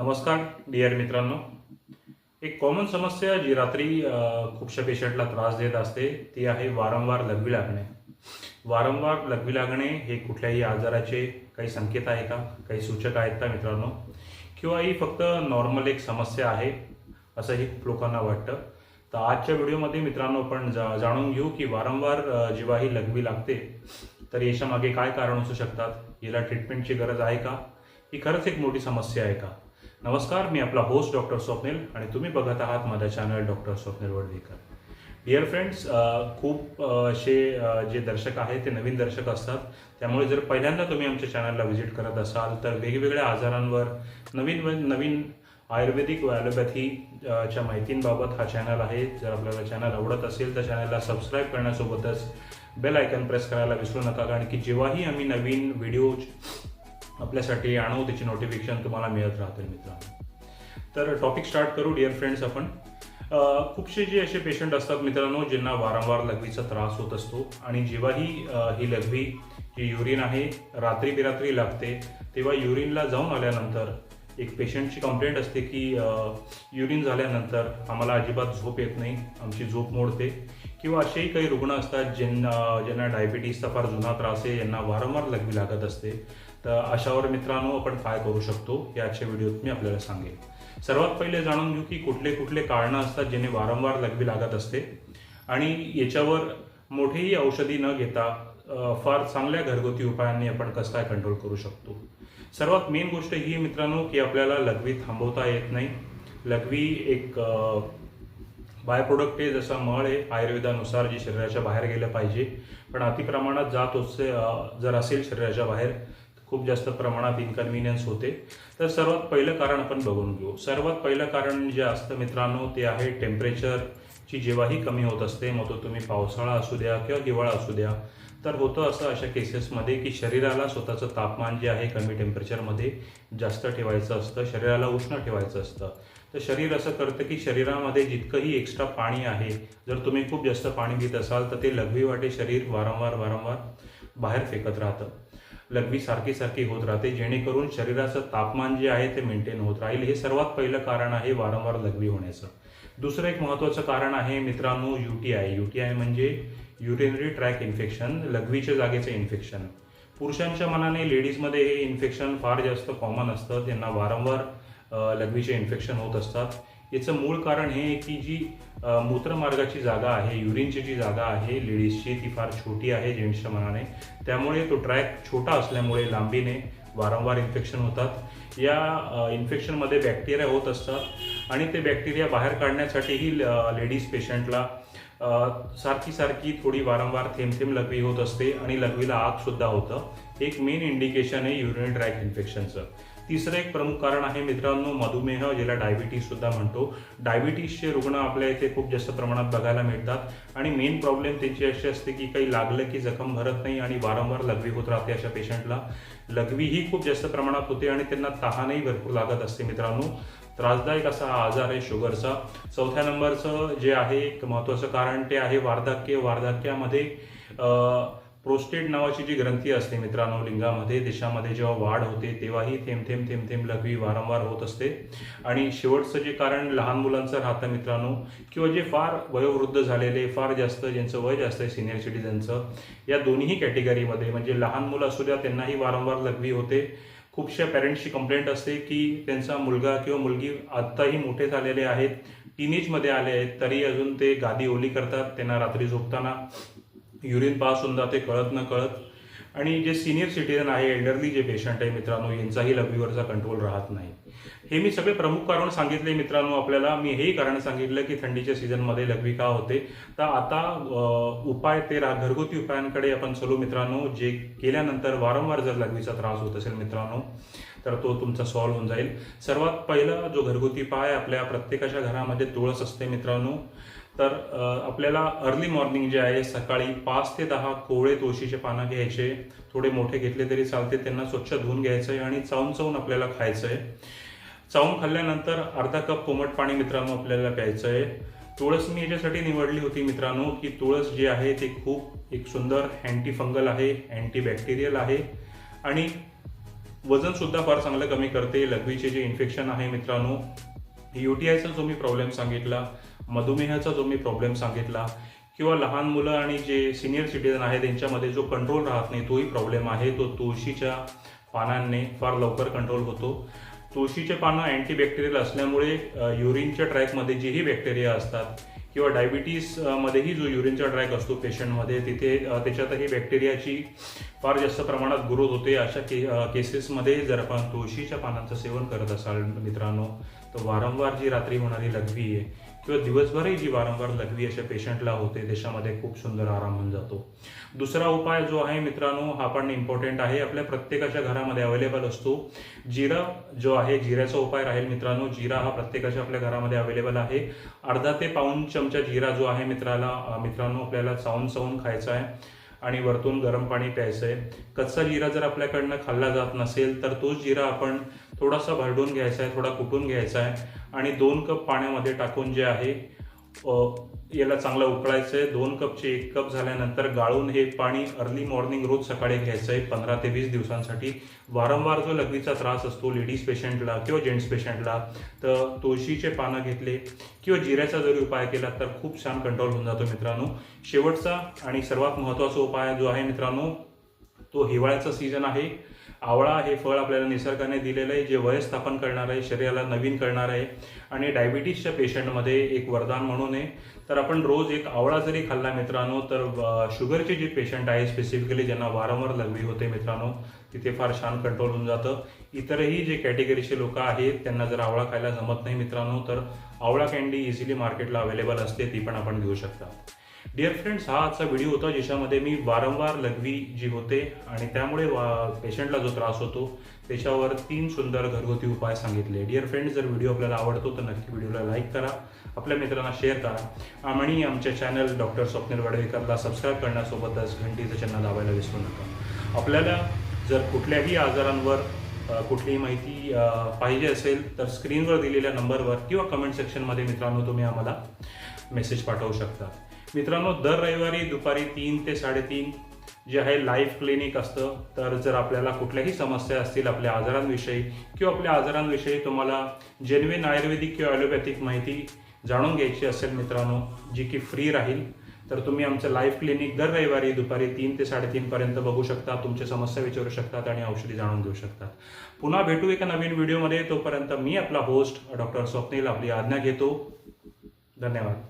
नमस्कार डिअर मित्रांनो. एक कॉमन समस्या जी रात्री खूपशा पेशंटला त्रास देत असते ती आहे वारंवार लघवी लागणे. वारंवार लघवी लागणे हे कुठल्याही आजाराचे काही संकेत आहे का? काही सूचक आहेत का मित्रांनो? किंवा ही फक्त नॉर्मल एक समस्या आहे असंही खूप लोकांना वाटतं. तर आजच्या व्हिडिओमध्ये मित्रांनो आपण जा जाणून घेऊ की वारंवार जेव्हा ही लघवी लागते तर याच्या मागे काय कारण असू शकतात? याला ट्रीटमेंटची गरज आहे का? ही खरंच एक मोठी समस्या आहे का? नमस्कार मी आपला होस्ट डॉक्टर स्वप्नील आणि तुम्ही बघत आहात माझा channel doctor Swapnil Wadvekar. Dear friends खूप असे जे दर्शक आहेत ते नवीन दर्शक असतात. त्यामुळे जर पहिल्यांदा तुम्ही आमच्या चॅनलला व्हिजिट करत असाल तर वेगवेगळ्या आजारांवर नवीन नवीन आयुर्वेदिक व ॲलोपॅथी च्या माहितींबाबत हा चॅनल आहे. जर आपल्याला चॅनल आवडत असेल तर चॅनलला सबस्क्राईब करण्यासोबतच बेल आयकन प्रेस करायला विसरू नका. कारण की जेव्हाही आम्ही नवीन व्हिडिओ आपल्यासाठी आणू त्याची नोटिफिकेशन तुम्हाला मिळत राहतील मित्रांनो. तर टॉपिक स्टार्ट करू डिअर फ्रेंड्स आपण. खूपसे जे असे पेशंट असतात मित्रांनो ज्यांना वारंवार लघवीचा त्रास होत असतो आणि जेव्हाही ही लघवी जी युरिन आहे रात्री बिरात्री लागते तेव्हा युरिनला जाऊन आल्यानंतर एक पेशंटची कंप्लेंट असते की युरिन झाल्यानंतर आम्हाला अजिबात झोप येत नाही आमची झोप मोडते. किंवा असेही काही रुग्ण असतात ज्यांना ज्यांना डायबिटीसचा फार जुना त्रास आहे यांना वारंवार लघवी लागत असते. तर अशावर मित्रांनो आपण काय करू शकतो. हे आजच्या व्हिडिओत मी आपल्याला सांगेन. सर्वात पहिले जाणून घेऊ की कुठले कुठले कारणं असतात ज्याने वारंवार लघवी लागत असते. आणि याच्यावर मोठेही औषधी न घेता फार चांगल्या घरगुती उपायांनी आपण कसं काय कंट्रोल करू शकतो. सर्वात मेन गोष्ट ही मित्रांनो की आपल्याला लघवी थांबवता येत नाही. लघवी एक बाय प्रोडक्ट आहे जसा मळ आहे आयुर्वेदानुसार जे शरीराच्या बाहेर गेलं पाहिजे. पण अतिप्रमाणात जात असे जर असेल शरीराच्या बाहेर खूप जास्त प्रमाणात इन्कन्व्हिनियन्स होते. तर सर्वात पहिलं कारण आपण बघून घेऊ. सर्वात पहिलं कारण जे असतं मित्रांनो ते आहे टेम्परेचरची जेव्हाही कमी होत असते मग तो तुम्ही पावसाळा असू द्या किंवा हिवाळा असू द्या तर होतं असं अशा केसेसमध्ये की शरीराला स्वतःचं तापमान जे आहे कमी टेम्परेचरमध्ये जास्त ठेवायचं असतं शरीराला उष्ण ठेवायचं असतं. तर शरीर असं करतं की शरीरामध्ये जितकंही एक्स्ट्रा पाणी आहे जर तुम्ही खूप जास्त पाणी घेत असाल तर ते लघवी वाटे शरीर वारंवार वारंवार बाहेर फेकत राहतं. लघवी सारखी सारखी होत राहते. जेणेकरून शरीराचं तापमान जे आहे ते मेंटेन होत राहील. हे सर्वात पहिलं कारण आहे वारंवार लघवी होण्याचं. दुसरं एक महत्त्वाचं कारण आहे मित्रांनो U T I U T I म्हणजे युरिनरी ट्रॅक इन्फेक्शन लघवीच्या जागेचं इन्फेक्शन पुरुषांच्या मनाने लेडीजमध्ये हे इन्फेक्शन फार जास्त कॉमन असतं. त्यांना वारंवार लघवीचे इन्फेक्शन होत असतात. याचं मूळ कारण हे आहे की जी मूत्रमार्गाची जागा आहे युरिनची जी जागा आहे लेडीजची ती फार छोटी आहे जेंट्सच्या मनाने. त्यामुळे तो ट्रॅक छोटा असल्यामुळे लांबीने वारंवार इन्फेक्शन होतात. या इन्फेक्शनमध्ये बॅक्टेरिया होत असतात आणि ते बॅक्टेरिया बाहेर काढण्यासाठीही लेडीज पेशंटला सारखी सारखी थोडी वारंवार थेंब थेंब लघवी होत असते आणि लघवीला आग सुद्धा होतं. एक मेन इंडिकेशन आहे युरिन ट्रॅक इन्फेक्शनचं. तिसरं एक प्रमुख कारण आहे मित्रांनो मधुमेह ज्याला डायबिटीज सुद्धा म्हणतो. डायबिटीजचे रुग्ण आपल्या इथे खूप जास्त प्रमाणात बघायला मिळतात. आणि मेन प्रॉब्लेम त्यांची अशी असते की काही लागलं की जखम भरत नाही आणि वारंवार लघवी होत राहते अशा पेशंटला लघवी ही खूप जास्त प्रमाणात होते आणि त्यांना तहानही भरपूर लागत असते मित्रांनो. त्रासदायक असा हा आजार आहे शुगरचा. चौथ्या नंबरचं जे आहे एक महत्त्वाचं कारण ते आहे वार्धक्य. वार्धक्यामध्ये प्रोस्टेट नावाची जी ग्रंथी असते मित्रांनो लिंगामध्ये देशामध्ये जेव्हा वाढ होते तेव्हाही थेंब थेंब थेंब थेंब लघवी वारंवार होत असते. आणि शेवटचं जे कारण लहान मुलांचं राहतं मित्रांनो किंवा जे फार वयोवृद्ध झालेले फार जास्त ज्यांचं वय जास्त आहे सिनियर सिटीजनचं या दोन्ही कॅटेगरीमध्ये म्हणजे लहान मुलं असू द्या त्यांनाही वारंवार लघवी होते. खूपशा पॅरेंट्सची कंप्लेंट असते की त्यांचा मुलगा किंवा मुलगी आत्ताही मोठे झालेले आहेत टीनेजमध्ये आले आहेत तरी अजून ते गादी ओली करतात त्यांना रात्री झोपताना. युरिन पास होऊन जाते कळत न कळत. आणि जे सिनियर सिटीजन आहे एल्डरली जे पेशंट आहे मित्रांनो यांचाही लघवीवरचा कंट्रोल राहत नाही. हे मी सगळे प्रमुख कारण सांगितले मित्रांनो आपल्याला. मी हेही कारण सांगितलं की थंडीच्या सीझनमध्ये लघवी का होते. तर आता उपाय ते रा- घरगुती उपायांकडे आपण चलू मित्रांनो. जे केल्यानंतर वारंवार जर लघवीचा त्रास होत असेल मित्रांनो तर तो तुमचा सॉल्व्ह होऊन जाईल. सर्वात पहिला जो घरगुती उपाय आपल्या प्रत्येकाच्या घरामध्ये तुळस असते मित्रांनो. तर आपल्याला अर्ली मॉर्निंग जे आहे सकाळी पाच ते दहा कोवळे तुळशीचे पानं घ्यायचे. थोडे मोठे घेतले तरी चालते त्यांना स्वच्छ धुवून घ्यायचं आहे आणि चावून चावून आपल्याला खायचं आहे चावून खाल्ल्यानंतर अर्धा कप कोमट पाणी मित्रांनो आपल्याला प्यायचं आहे तुळस मी याच्यासाठी निवडली होती मित्रांनो की तुळस जे आहे ते खूप एक सुंदर अँटी फंगल आहे अँटी बॅक्टेरियल आहे. आणि वजन सुद्धा फार चांगलं कमी करते लघवीचे जे इन्फेक्शन आहे मित्रांनो. युटीआयचा जो मी प्रॉब्लेम सांगितला मधुमेहाचा जो मी प्रॉब्लेम सांगितला किंवा लहान मुलं आणि जे सिनियर सिटीजन आहे त्यांच्यामध्ये जो कंट्रोल राहत नाही तोही प्रॉब्लेम आहे. तो तुळशीच्या पानांनी फार लवकर कंट्रोल होतो. तुळशीचे पानं अँटीबॅक्टेरियल असल्यामुळे युरिनच्या ट्रॅकमध्ये जेही बॅक्टेरिया असतात किंवा डायबिटीसमध्येही जो युरिनचा ट्रॅक असतो पेशंटमध्ये तिथे त्याच्यातही बॅक्टेरियाची फार जास्त प्रमाणात ग्रोथ होते. अशा के केसेसमध्ये जर आपण तुळशीच्या पानांचं सेवन करत असाल मित्रांनो तर वारंवार जी रात्री होणारी लघवी आहे किंवा दिवसभरही जी वारंवार लघवी अशा पेशंटला होते त्याच्यामध्ये खूप सुंदर आराम होऊन जातो. दुसरा उपाय जो आहे मित्रांनो हा पण इम्पॉर्टंट आहे. आपल्या प्रत्येकाच्या घरामध्ये अवेलेबल असतो. जिरा जो आहे जिऱ्याचा उपाय राहील मित्रांनो. जिरा हा प्रत्येकाच्या आपल्या घरामध्ये अवेलेबल आहे. अर्धा ते पाऊन चमचा जिरा जो आहे मित्राला मित्रांनो आपल्याला चावून चावून खायचा आहे. आणि वरतून गरम पाणी प्यायचं आहे. कच्चा जिरा जर आपल्याकडनं खाल्ला जात नसेल तर तोच जिरा आपण थोडासा भरडून घ्यायचा आहे थोडा कुटून घ्यायचा आहे. आणि दोन कप पाण्यामध्ये टाकून जे आहे याला चांगलं उकळायचं आहे दोन कपचे एक कप झाल्यानंतर गाळून हे पाणी अर्ली मॉर्निंग रोज सकाळी घ्यायचं आहे पंधरा ते वीस दिवसांसाठी. वारंवार जो लघवीचा त्रास असतो लेडीज पेशंटला किंवा जेंट्स पेशंटला तर तुळशीचे पानं घेतले किंवा जिऱ्याचा जरी उपाय केला तर खूप छान कंट्रोल होऊन जातो मित्रांनो. शेवटचा आणि सर्वात महत्त्वाचा उपाय जो आहे मित्रांनो तो हिवाळ्याचा सीझन आहे. आवळा हे फळ आपल्याला निसर्गाने दिलेलं आहे. जे वय स्थापन करणार आहे शरीराला नवीन करणार आहे. आणि डायबिटीसच्या पेशंटमध्ये एक वरदान म्हणून आहे. तर आपण रोज एक आवळा जरी खाल्ला मित्रांनो तर शुगरचे जे पेशंट आहे स्पेसिफिकली ज्यांना वारंवार लघवी होते मित्रांनो तिथे फार छान कंट्रोल होऊन जातं. इतरही जे कॅटेगरीचे लोक आहेत त्यांना जर आवळा खायला जमत नाही मित्रांनो तर आवळा कॅन्डी इझिली मार्केटला अवेलेबल असते ती पण आपण घेऊ शकता. डिअर फ्रेंड्स हा आजचा व्हिडिओ होता ज्याच्यामध्ये मी वारंवार लघवी जी होते आणि त्यामुळे पेशंटला जो त्रास होतो त्याच्यावर तीन सुंदर घरगुती उपाय सांगितले. डिअर फ्रेंड्स जर व्हिडिओ आपल्याला आवडतो तर नक्की व्हिडिओला लाईक करा. आपल्या मित्रांना शेअर करा. आणि आमच्या चॅनल डॉक्टर स्वप्नील वडवेकरला सबस्क्राईब करण्यासोबतच घंटीचं चिन्ह लावायला विसरू नका. आपल्याला जर कुठल्याही आजारांवर कुठलीही माहिती पाहिजे असेल तर स्क्रीनवर दिलेल्या नंबरवर किंवा कमेंट सेक्शनमध्ये मित्रांनो तुम्ही आम्हाला मेसेज पाठवू शकता. मित्रांनो दर रविवारी दुपारी तीन ते साडेतीन जे आहे लाईव्ह क्लिनिक असतं. तर जर आपल्याला कुठल्याही समस्या असतील आपल्या आजारांविषयी किंवा आपल्या आजारांविषयी तुम्हाला जेन्युन आयुर्वेदिक किंवा ॲलोपॅथिक माहिती जाणून घ्यायची असेल मित्रांनो जी की फ्री राहील तर तुम्ही आमचं लाईव्ह क्लिनिक दर रविवारी दुपारी तीन ते साडेतीनपर्यंत बघू शकता तुमच्या समस्या विचारू शकतात आणि औषधी जाणून घेऊ शकतात. पुन्हा भेटू एका नवीन व्हिडिओमध्ये तोपर्यंत मी आपला होस्ट डॉक्टर स्वप्नील आपली आज्ञा घेतो. धन्यवाद.